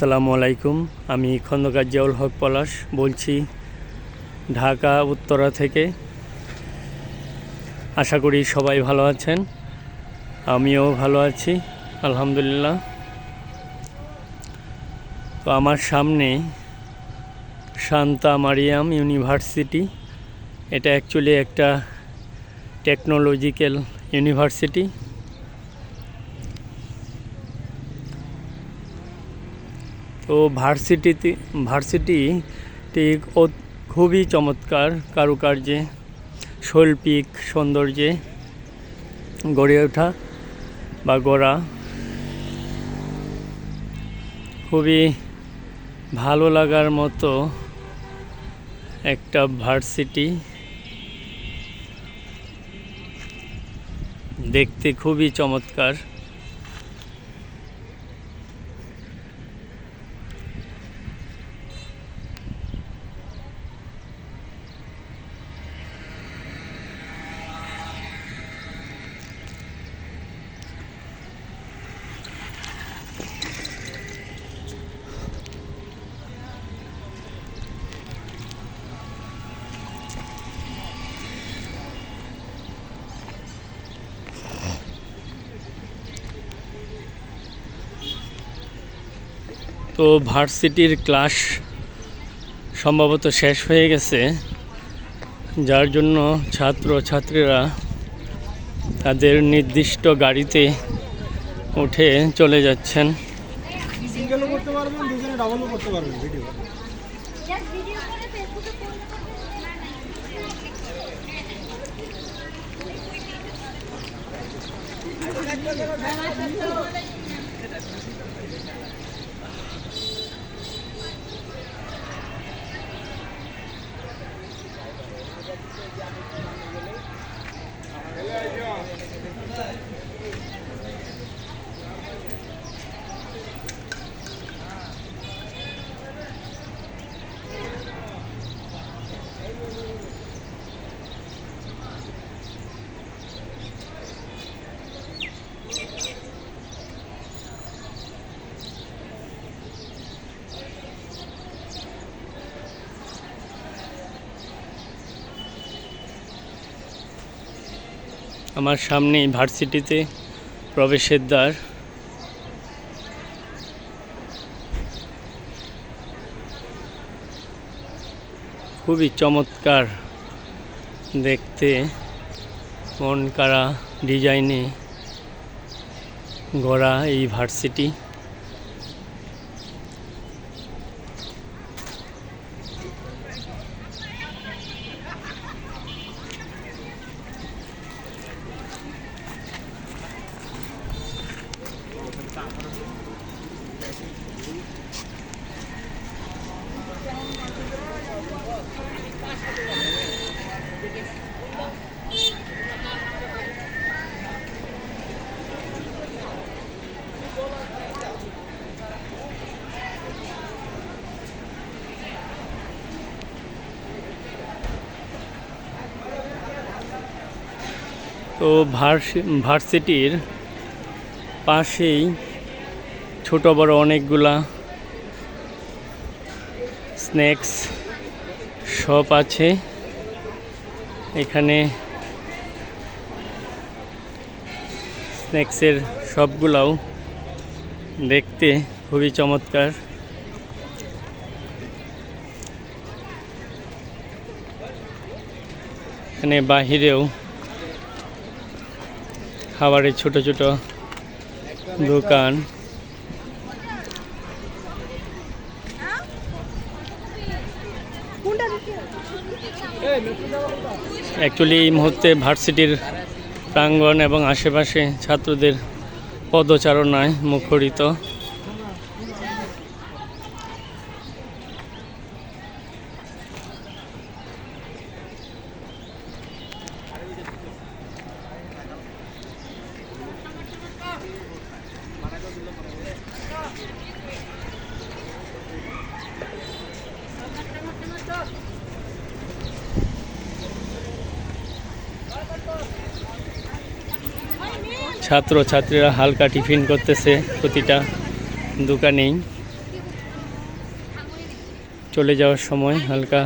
আসসালামু আলাইকুম। আমি খন্দকার জিয়াউল হক পলাশ বলছি ঢাকা, উত্তরা থেকে। আশা করি সবাই ভালো আছেন। আমিও ভালো আছি, আলহামদুলিল্লাহ। তো আমার সামনে শান্তা মারিয়াম ইউনিভার্সিটি, এটা অ্যাকচুয়ালি একটা টেকনোলজিক্যাল ইউনিভার্সিটি তো ভার্সিটিতে ভার্সিটিটি খুবই চমৎকার কারুকার্যে, শৈল্পিক সৌন্দর্যে গড়ে ওঠা বা গড়া। খুবই ভালো লাগার মতো একটা ভার্সিটি। দেখতে খুবই চমৎকার। তো ভার্সিটির ক্লাস সম্ভবত শেষ হয়ে গেছে। যার জন্য ছাত্র ছাত্রীরা তাদের নির্দিষ্ট গাড়িতে উঠে চলে যাচ্ছেন। আমার সামনে ভার্সিটিতে প্রবেশের দ্বার। খুবই চমৎকার দেখতে মন কারা ডিজাইনে গড়া এই ভার্সিটি। তো ভার্সি, ভার্সিটির পাশেই ছোট বড় অনেকগুলা স্ন্যাক্স শপ আছে। এখানে স্ন্যাক্সের সবগুলাও দেখতে খুবই চমৎকার। এখানে বাহিরেও খাবারের ছোট ছোট দোকান। অ্যাকচুয়ালি এই মুহূর্তে ভার্সিটির প্রাঙ্গণ এবং আশেপাশে ছাত্রদের পদচারণায় মুখরিত। ছাত্র ছাত্রীরা হালকা টিফিন করতেছে, প্রতিটা দোকানেই। চলে যাওয়ার সময় হালকা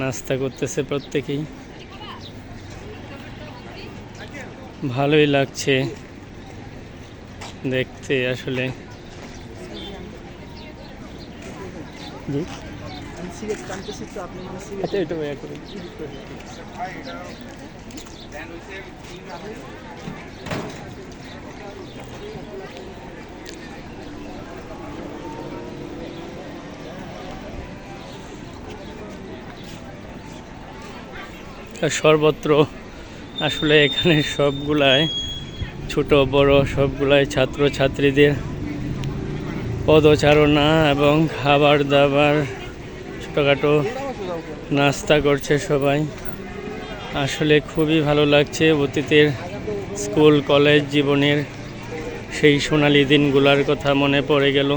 নাস্তা করতেছে প্রত্যেকেই। ভালোই লাগছে দেখতে আসলে। আচ্ছা সর্বত্র আসলে এখানে সবগুলাই ছোট, বড় সবগুলাই ছাত্র ছাত্রীদের পদচারণা এবং খাবার দাবার ছোটোখাটো নাস্তা করছে সবাই। আসলে খুবই ভালো লাগছে অতীতের স্কুল, কলেজ জীবনের সেই সোনালি দিনগুলার কথা মনে পড়ে গেল।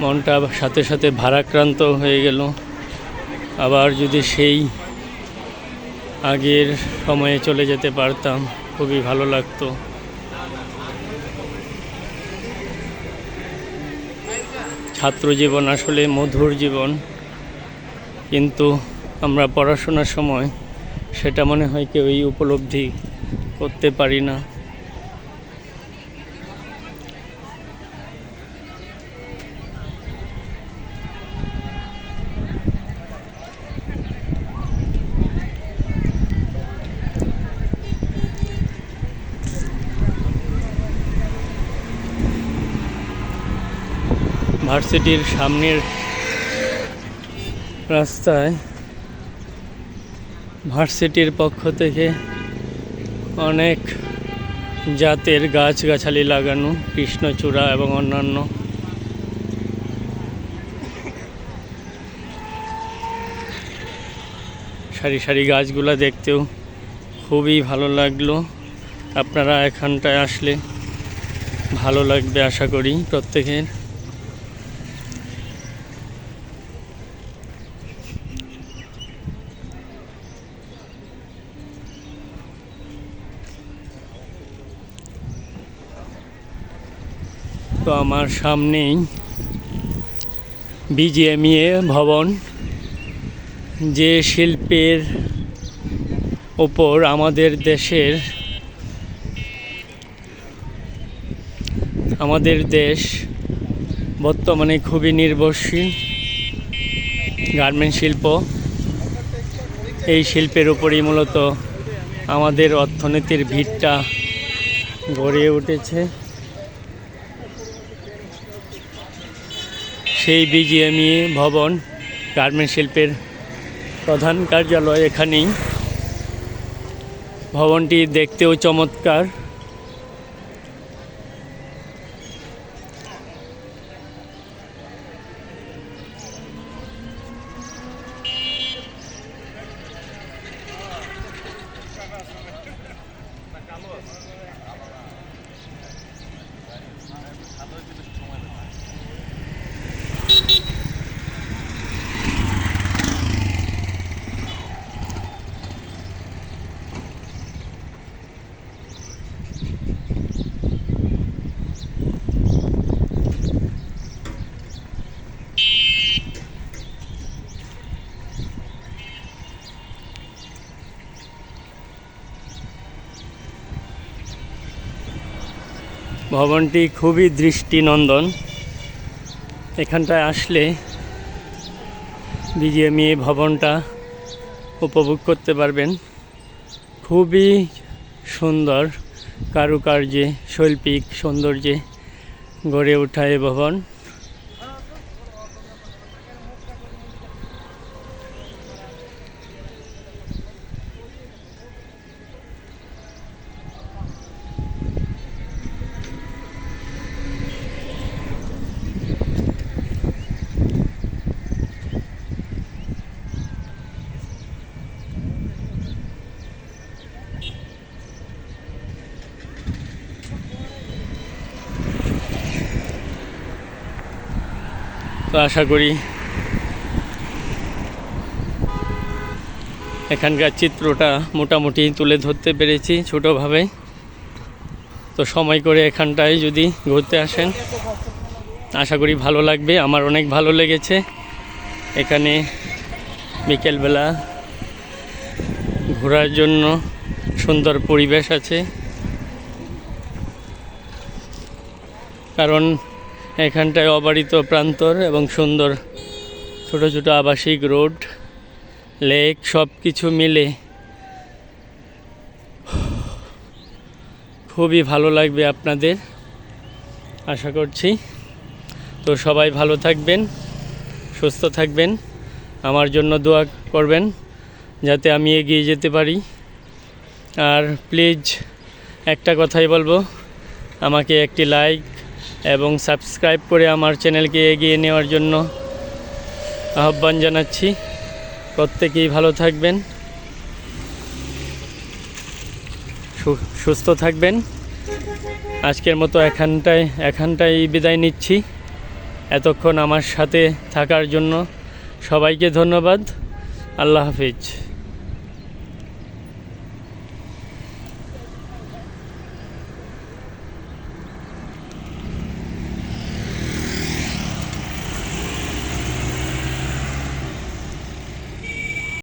মনটা সাথে সাথে ভারাক্রান্ত হয়ে গেল। আবার যদি সেই আগের সময়ে চলে যেতে পারতাম, খুবই ভালো লাগতো। ছাত্র জীবন আসলে মধুর জীবন। কিন্তু আমরা পড়াশোনার সময় সেটা মনে হয় কেউ এই উপলব্ধি করতে পারি না। ভার্সিটির সামনের রাস্তায় ভার্সিটির পক্ষ থেকে অনেক জাতের গাছগাছালি লাগানো, কৃষ্ণচূড়া এবং অন্যান্য। সারি সারি গাছগুলা দেখতেও খুবই ভালো লাগল। আপনারা এখানটায় আসলে ভালো লাগবে আশা করি প্রত্যেকের। তো আমার সামনেই বিজিএমইএ ভবন, যে শিল্পের ওপর আমাদের দেশের, আমাদের দেশ বর্তমানে খুবই নির্ভরশীল গার্মেন্ট শিল্প। এই শিল্পের উপরই মূলত আমাদের অর্থনীতির ভিতটা গড়ে উঠেছে। সেই বিজিএমই ভবন গার্মেন্ট শিল্পের প্রধান কার্যালয় এখানেই। ভবনটি দেখতেও চমৎকার। ভবনটি খুবই দৃষ্টিনন্দন। এখানটায় আসলে বিজিএমই ভবনটা উপভোগ করতে পারবেন। খুবই সুন্দর কারুকার্যে, শৈল্পিক সৌন্দর্যে গড়ে ওঠা এ ভবন। তো আশা করি এখানকার চিত্রটা মোটামুটি তুলে ধরতে পেরেছি ছোটোভাবে। তো সময় করে এখানটায় যদি ঘুরতে আসেন, আশা করি ভালো লাগবে। আমার অনেক ভালো লেগেছে। এখানে বিকেলবেলা ঘোরার জন্য সুন্দর পরিবেশ আছে। কারণ এখানটায় অবারিত প্রান্তর এবং সুন্দর ছোট ছোট আবাসিক রোড, লেক সব কিছু মিলে খুবই ভালো লাগবে আপনাদের, আশা করছি। তো সবাই ভালো থাকবেন, সুস্থ থাকবেন, আমার জন্য দোয়া করবেন যাতে আমি এগিয়ে যেতে পারি। আর প্লিজ একটা কথাই বলব, আমাকে একটি লাইক এবং সাবস্ক্রাইব করে আমার চ্যানেলকে এগিয়ে নেওয়ার জন্য আহ্বান জানাচ্ছি। প্রত্যেকেই ভালো থাকবেন। সুস্থ থাকবেন। আজকের মতো এখানটায় এখানটায় বিদায় নিচ্ছি। এতক্ষণ আমার সাথে থাকার জন্য সবাইকে ধন্যবাদ। আল্লাহ হাফিজ।